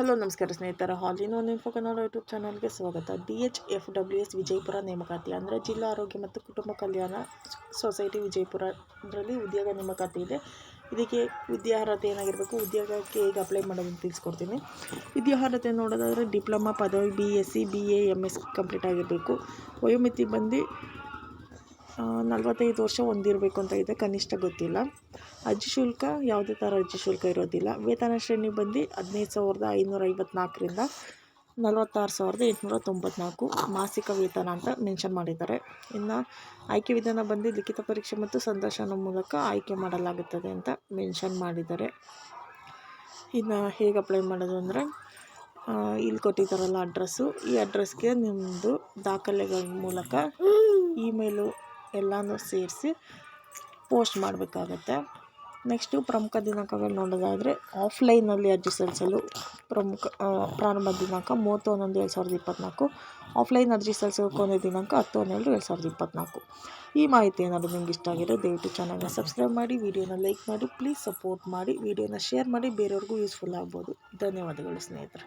Hello ನಮಸ್ಕಾರ ಸ್ನೇಹಿತರ ಹಾಲಿನ ಒಂದು ಇನ್ಫೋ ಕನ್ನಡ ಯೂಟ್ಯೂಬ್ ಚಾನಲ್ಗೆ ಸ್ವಾಗತ. D H F W S Vijayapura ನೇಮಕಾತಿ ಅಂದರೆ ಜಿಲ್ಲಾ ಆರೋಗ್ಯ ಮತ್ತು ಕುಟುಂಬ ಕಲ್ಯಾಣ ಸೊಸೈಟಿ ವಿಜಯಪುರ ಅದರಲ್ಲಿ ಉದ್ಯೋಗ ನೇಮಕಾತಿ ಇದೆ. ಇದಕ್ಕೆ ವಿದ್ಯಾರ್ಹತೆ ಏನಾಗಿರಬೇಕು, ಉದ್ಯೋಗಕ್ಕೆ ಹೇಗೆ ಅಪ್ಲೈ ಮಾಡೋದನ್ನು ತಿಳಿಸ್ಕೊಡ್ತೀನಿ. ವಿದ್ಯಾರ್ಹತೆ ನೋಡೋದಾದರೆ ಡಿಪ್ಲೊಮಾ ಪದವಿ B S C B A M S complete ಆಗಿರಬೇಕು. ವಯೋಮಿತಿ ಬಂದು ನಲವತ್ತೈದು ವರ್ಷ ಹೊಂದಿರಬೇಕು ಅಂತ ಇದೆ, ಕನಿಷ್ಠ ಗೊತ್ತಿಲ್ಲ. ಅರ್ಜಿ ಶುಲ್ಕ ಯಾವುದೇ ಥರ ಅರ್ಜಿ ಶುಲ್ಕ ಇರೋದಿಲ್ಲ. ವೇತನ ಶ್ರೇಣಿ ಬಂದು ಹದಿನೈದು ಸಾವಿರದ ಐನೂರ ಐವತ್ನಾಲ್ಕರಿಂದ ನಲವತ್ತಾರು ಸಾವಿರದ ಎಂಟುನೂರ ತೊಂಬತ್ನಾಲ್ಕು ಮಾಸಿಕ ವೇತನ ಅಂತ ಮೆನ್ಷನ್ ಮಾಡಿದ್ದಾರೆ. ಇನ್ನು ಆಯ್ಕೆ ವಿಧಾನ ಬಂದು ಲಿಖಿತ ಪರೀಕ್ಷೆ ಮತ್ತು ಸಂದರ್ಶನ ಮೂಲಕ ಆಯ್ಕೆ ಮಾಡಲಾಗುತ್ತದೆ ಅಂತ ಮೆನ್ಷನ್ ಮಾಡಿದ್ದಾರೆ. ಇನ್ನು ಹೇಗೆ ಅಪ್ಲೈ ಮಾಡೋದು ಅಂದರೆ ಇಲ್ಲಿ ಕೊಟ್ಟಿದ್ದಾರಲ್ಲ ಅಡ್ರೆಸ್ಸು. ಈ ಅಡ್ರೆಸ್ಗೆ ನಿಮ್ಮದು ದಾಖಲೆಗಳ ಮೂಲಕ ಇಮೇಲು ಎಲ್ಲನೂ ಸೇರಿಸಿ ಪೋಸ್ಟ್ ಮಾಡಬೇಕಾಗತ್ತೆ. ನೆಕ್ಸ್ಟು ಪ್ರಮುಖ ದಿನಾಂಕಗಳು ನೋಡೋದಾದರೆ ಆಫ್ಲೈನಲ್ಲಿ ಅರ್ಜಿ ಸಲ್ಲಿಸಲು ಪ್ರಮುಖ ಪ್ರಾರಂಭ ದಿನಾಂಕ ಮೂವತ್ತು ಎರಡು ಸಾವಿರದ ಇಪ್ಪತ್ತ್ನಾಲ್ಕು ಆಫ್ಲೈನ್ ಅರ್ಜಿ ಸಲ್ಲಿಸಲು ಕೊನೆ ದಿನಾಂಕ ಹತ್ತು ಹನ್ನೆರಡು ಎರಡು ಸಾವಿರದ ಇಪ್ಪತ್ತ್ನಾಲ್ಕು ಈ ಮಾಹಿತಿ ಏನಾದರೂ ನಿಮ್ಗೆ ಇಷ್ಟ ಆಗಿರೋ ದಯವಿಟ್ಟು ಚಾನಲ್ನ ಸಬ್ಸ್ಕ್ರೈಬ್ ಮಾಡಿ ವಿಡಿಯೋನ ಲೈಕ್ ಮಾಡಿ ಪ್ಲೀಸ್ ಸಪೋರ್ಟ್ ಮಾಡಿ ವಿಡಿಯೋನ ಶೇರ್ ಮಾಡಿ, ಬೇರೆಯವ್ರಿಗೂ ಯೂಸ್ಫುಲ್ ಆಗ್ಬೋದು. ಧನ್ಯವಾದಗಳು ಸ್ನೇಹಿತರೆ.